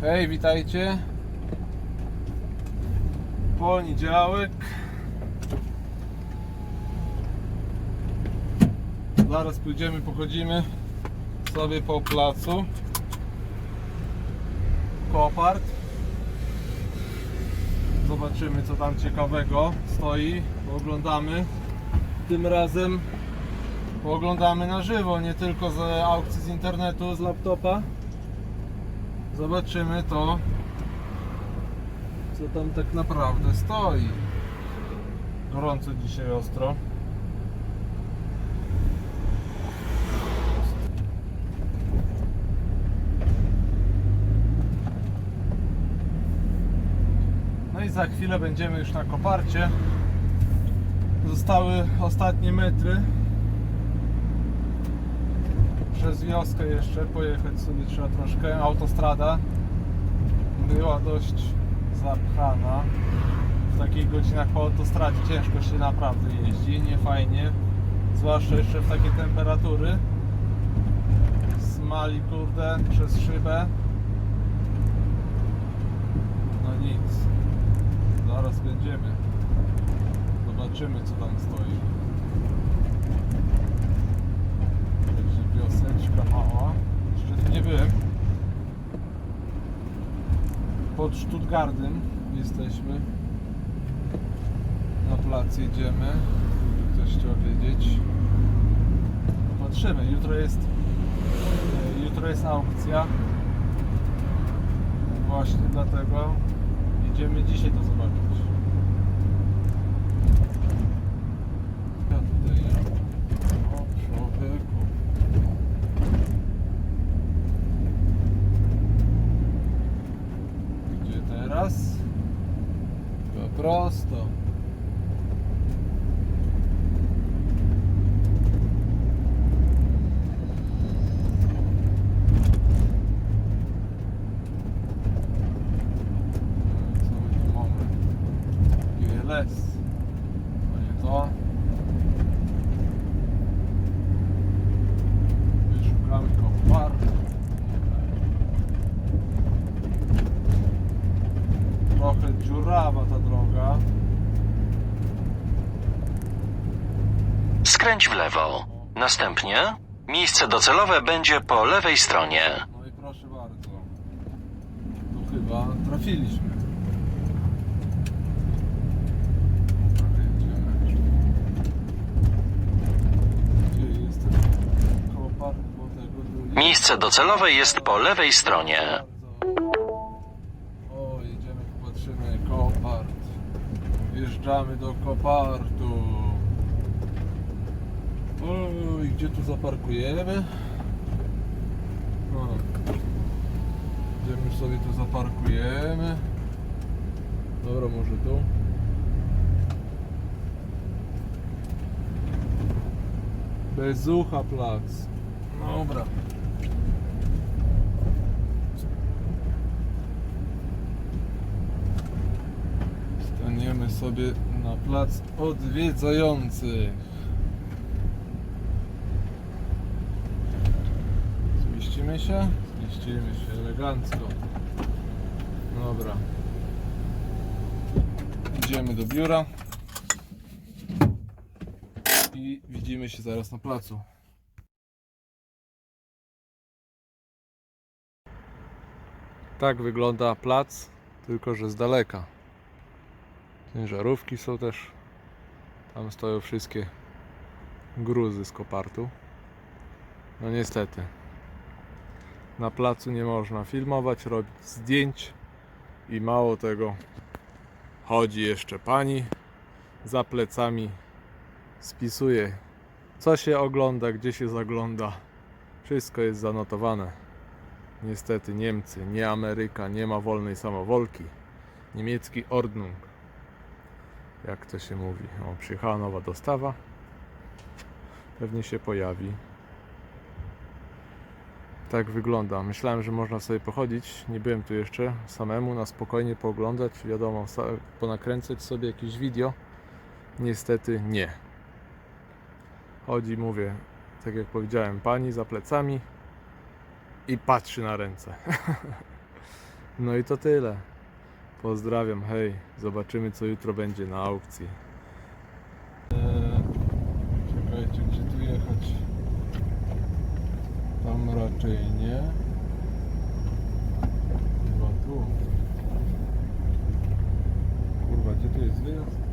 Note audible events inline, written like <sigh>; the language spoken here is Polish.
Hej, witajcie. Poniedziałek. Zaraz pójdziemy, pochodzimy sobie po placu. Kopart. Zobaczymy co tam ciekawego stoi. Oglądamy. Tym razem oglądamy na żywo, nie tylko z aukcji z internetu, z laptopa. Zobaczymy to, co tam tak naprawdę stoi. Gorąco dzisiaj ostro. No i za chwilę będziemy już na koparcie. Zostały ostatnie metry. Przez wioskę jeszcze pojechać sobie trzeba troszkę. Autostrada była dość zapchana. W takich godzinach po autostradzie ciężko się naprawdę jeździ, nie fajnie. Zwłaszcza jeszcze w takie temperatury. Smali kurde przez szybę. No nic. Zaraz będziemy. Zobaczymy co tam stoi. Mała. Jeszcze tu nie byłem. Pod Stuttgartem jesteśmy. Na plac jedziemy. Ktoś chciał wiedzieć. Patrzymy. Jutro jest e, jutro jest aukcja. Właśnie dlatego jedziemy dzisiaj to zobaczyć. Gdzie teraz? Chyba prosto. Co my tu mamy? GLS. To nie to. Wyszukamy kopar. Trochę dziurawa ta droga. Skręć w lewo. Następnie miejsce docelowe będzie po lewej stronie. No i proszę bardzo. Tu chyba trafiliśmy. Jedziemy. Gdzie tego Miejsce docelowe jest po lewej stronie. Wjeżdżamy do kopartu. Oj, gdzie tu zaparkujemy? Gdzie my sobie tu zaparkujemy? Dobra, może tu. Bezucha plac. Dobra. Sobie na plac odwiedzających. Zmieścimy się? Zmieścimy się elegancko. Dobra. Idziemy do biura. I widzimy się zaraz na placu. Tak wygląda plac, tylko że z daleka. Ciężarówki są też. Tam stoją wszystkie gruzy z kopartu. No niestety. Na placu nie można filmować, robić zdjęć i mało tego chodzi jeszcze pani za plecami spisuje co się ogląda, gdzie się zagląda. Wszystko jest zanotowane. Niestety Niemcy, nie Ameryka, nie ma wolnej samowolki. Niemiecki Ordnung. Jak to się mówi? O, przyjechała nowa dostawa. Pewnie się pojawi. Tak wygląda. Myślałem, że można sobie pochodzić. Nie byłem tu jeszcze samemu, na spokojnie pooglądać. Wiadomo, ponakręcać sobie jakieś video. Niestety nie. Chodzi, mówię, tak jak powiedziałem, pani za plecami i patrzy na ręce. <laughs> No i to tyle. Pozdrawiam, hej. Zobaczymy co jutro będzie na aukcji. Czekajcie, gdzie tu jechać? Tam raczej nie. Chyba tu. Kurwa, gdzie tu jest wyjazd?